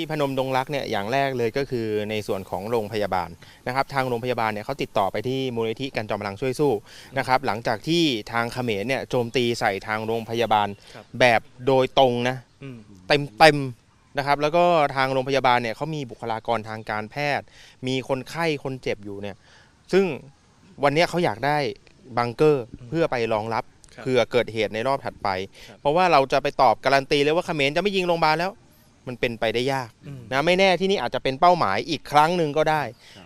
ที่พนมดงรักเนี่ยอย่างแรกเลยก็คือในส่วนของโรงพยาบาลนะครับ ทางโรงพยาบาลเนี่ยเขาติดต่อไปที่มูลนิธิกันจอมพลังช่วยสู้นะครับ หลังจากที่ทางเขมรเนี่ยโจมตีใส่ทางโรงพยาบาลครับแบบโดยตรงนะอืมเต็มเต็มๆนะครับ แล้วก็ทางโรงพยาบาลเนี่ยเขามีบุคลากรทางการแพทย์ มีคนไข้คนเจ็บอยู่เนี่ย ซึ่งวันเนี้ยเขาอยากได้บังเกอร์เพื่อไปรองรับครับเผื่อเกิดเหตุในรอบถัดไปครับเพราะว่าเราจะไปตอบการันตีเลยว่าเขมรจะไม่ยิงโรงพยาบาลแล้ว มันเป็นไปได้ยากอืมนะไม่แน่ที่นี่อาจจะเป็นเป้าหมายอีกครั้งหนึ่งก็ได้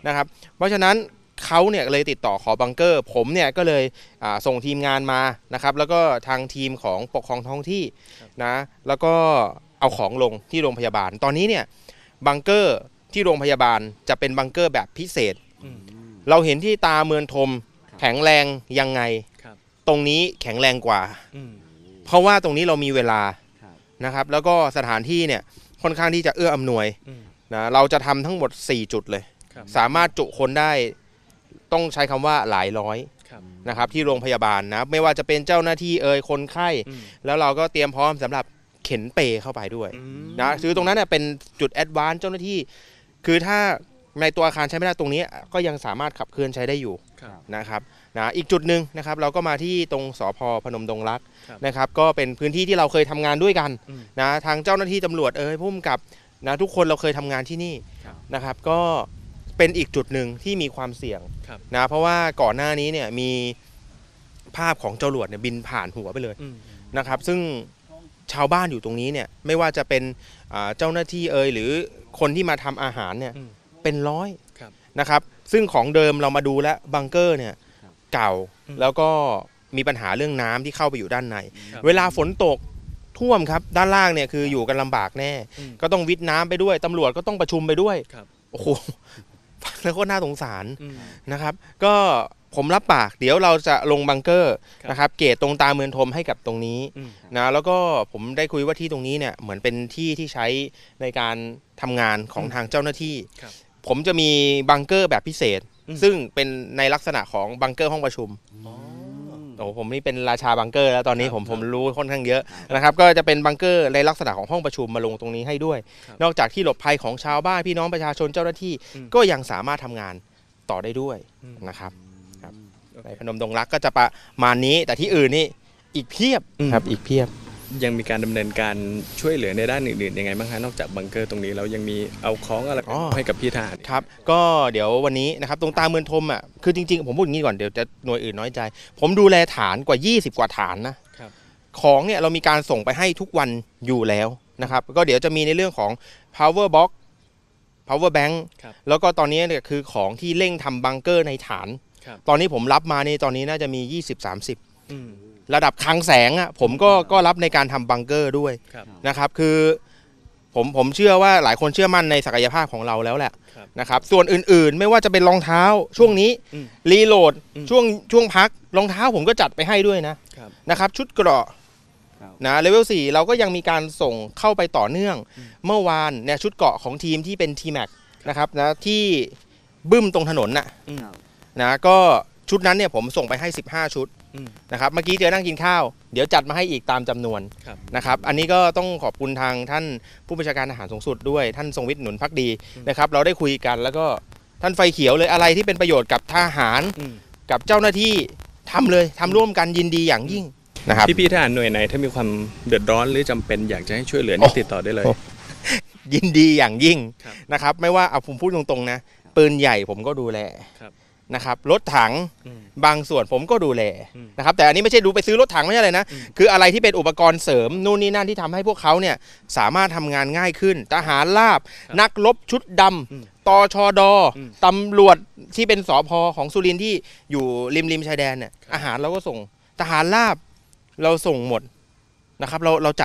นะครับ เพราะฉะนั้นเขาเนี่ยเลยติดต่อขอบังเกอร์ ผมเนี่ยก็เลยอ่าส่งทีมงานมานะครับ แล้วก็ทางทีมของปกครองท้องที่นะแล้วก็เอาของลงที่โรงพยาบาล ตอนนี้เนี่ยบังเกอร์ที่โรงพยาบาลจะเป็นบังเกอร์แบบพิเศษอืมเราเห็นที่ตาเมือนทมแข็งแรงยังไงครับตรงนี้แข็งแรงกว่าอืมเพราะว่าตรงนี้เรามีเวลาครับ นะครับ แล้วก็สถานที่เนี่ยค่อนข้างที่จะเอื้ออำนวยอืมนะเราจะทำทั้งหมด 4 จุดเลยครับสามารถจุคนได้ต้องใช้คำว่าหลายร้อยครับนะครับที่โรงพยาบาลนะไม่ว่าจะเป็นเจ้าหน้าที่เอ่ยคนไข้อืมแล้วเราก็เตรียมพร้อมสำหรับเข็นเปเข้าไปด้วยอืมนะคือตรงนั้นเนยเป็นจุดแอดวานซ์เจ้าหน้าที่ คือถ้าในตัวอาคารใช้ไม่ได้ตรงนี้ ก็ยังสามารถขับเคลื่อนใช้ได้อยู่ครับนะครับ นะอีกจุดหนึ่งนะครับเราก็มาที่ตรงสพพนมดงรักครับนะครับก็เป็นพื้นที่ที่เราเคยทำงานด้วยกันอืมนะทางเจ้าหน้าที่ตำรวจเอ่ยผู้กำกับนะทุกคนเราเคยทำงานที่นี่ครับนะครับก็เป็นอีกจุดหนึ่งที่มีความเสี่ยงครับ นะเพราะว่าก่อนหน้านี้เนี่ยมีภาพของจรวดเนี่ยบินผ่านหัวไปเลย อืม นะครับซึ่งชาวบ้านอยู่ตรงนี้เนี่ยไม่ว่าจะเป็นอ่าเจ้าหน้าที่เอ่ยหรือคนที่มาทำอาหารเนี่ยอืมเป็นร้อยครับ นะครับซึ่งของเดิมเรามาดูแล้วบังเกอร์เนี่ยครับ เก่าอืมแล้วก็มีปัญหาเรื่องน้ำที่เข้าไปอยู่ด้านในครับเวลาฝนตกท่วมครับ ด้านล่างเนี่ยคืออยู่กันลำบากแน่อืมก็ต้องวิทย์น้ำไปด้วยตำรวจก็ต้องประชุมไปด้วยครับโอ้โหฟังแล้วก็น่าสงสารอืมนะครับ ก็ผมรับปาก เดี๋ยวเราจะลงบังเกอร์ครับนะครับ เกตตรงตาเมือนทมให้กับตรงนี้อืมนะแล้วก็ผมได้คุยว่าที่ตรงนี้เนี่ยเหมือนเป็นที่ที่ใช้ในการทำงานของอืมทางเจ้าหน้าที่ครับผมจะมีบังเกอร์แบบพิเศษอืม ซึ่งเป็นในลักษณะของบังเกอร์ห้องประชุมอ๋อโอ้ผมนี่เป็นราชาบังเกอร์แล้วตอนนี้ครับผมครับผมรู้ค่อนข้างเยอะนะครับก็จะเป็นบังเกอร์ในลักษณะของห้องประชุมมาลงตรงนี้ให้ด้วยครับนอกจากที่หลบภัยของชาวบ้านพี่น้องประชาชนเจ้าหน้าที่อืมก็ยังสามารถทำงานต่อได้ด้วยอืมนะครับครับโอเคในพนมดงรักก็จะประมาณนี้ แต่ที่อื่นนี่อีกเพียบอืมครับอีกเพียบ ยังมีการดำเนินการช่วยเหลือในด้านอื่นๆยังไงบ้างคะนอกจากบังเกอร์ตรงนี้แล้วยังมีเอาของอะไรอ๋อให้กับพี่ทหารครับ ก็เดี๋ยววันนี้นะครับตรงตาเมือนทมอะคือจริงๆ ผมพูดอย่างนี้ก่อนเดี๋ยวจะหน่วยอื่นน้อยใจ ผมดูแลฐานกว่า 20 กว่าฐานนะครับของเนี่ยเรามีการส่งไปให้ทุกวันอยู่แล้วนะครับ ก็เดี๋ยวจะมีในเรื่องของ power box power bank ครับแล้วก็ตอนนี้เนี่ยคือของที่เร่งทำบังเกอร์ในฐานครับตอนนี้ผมรับมานี่ตอนนี้น่าจะมี 20-30อืม ระดับคลังแสงอะผมก็ก็รับในการทำบังเกอร์ด้วยครับ นะครับ คือผมผมเชื่อว่าหลายคนเชื่อมั่นในศักยภาพของเราแล้วแหละครับนะครับ ส่วนอื่นๆ ไม่ว่าจะเป็นรองเท้าช่วงนี้อืมรีโหลดอืมช่วงช่วงพักรองเท้าผมก็จัดไปให้ด้วยนะครับ นะครับ ชุดเกราะครับ นะเลเวล4เราก็ยังมีการส่งเข้าไปต่อเนื่องอืมเมื่อวานเนี่ยชุดเกราะของทีมที่เป็น t m a x นะครับนะที่บึ้มตรงถนนน่ะอืมนะก็ ชุดนั้นเนี่ยผมส่งไปให้ 15 ชุดอืม นะครับเมื่อกี้เจอนั่งกินข้าว เดี๋ยวจัดมาให้อีกตามจำนวนครับ นะครับอันนี้ก็ต้องขอบคุณทางท่านผู้บัญชาการทหารสูงสุดด้วยท่านทรงวิทย์หนุนพักดีอืมนะครับเราได้คุยกันแล้วก็ท่านไฟเขียวเลยอะไรที่เป็นประโยชน์กับทหาร อืม กับเจ้าหน้าที่ทำเลยทำร่วมกันยินดีอย่างยิ่งนะครับ พี่ๆทหารหน่วยไหนถ้ามีความเดือดร้อนหรือจำเป็นอยากจะให้ช่วยเหลือโอ้นี่ติดต่อได้เลย โอ้ ยินดีอย่างยิ่งครับนะครับ ไม่ว่าเอาผมพูดตรงๆนะ ปืนใหญ่ผมก็ดูแลครับ นะครับรถถังอืมบางส่วนผมก็ดูแลอืมนะครับแต่อันนี้ไม่ใช่ดูไปซื้อรถถังไม่ใช่เลยนะอืมคืออะไรที่เป็นอุปกรณ์เสริมนู่นนี่นั่นที่ทำให้พวกเขาเนี่ยสามารถทำงานง่ายขึ้น ทหารราบครับนักรบชุดดอืมำตชดอืมตำรวจที่เป็นสอพอของสุรินทร์ที่อยู่ริมริมชายแดนเนี่ยครับอาหารเราก็ส่งทหารราบเราส่งหมดนะครับเราเราจัด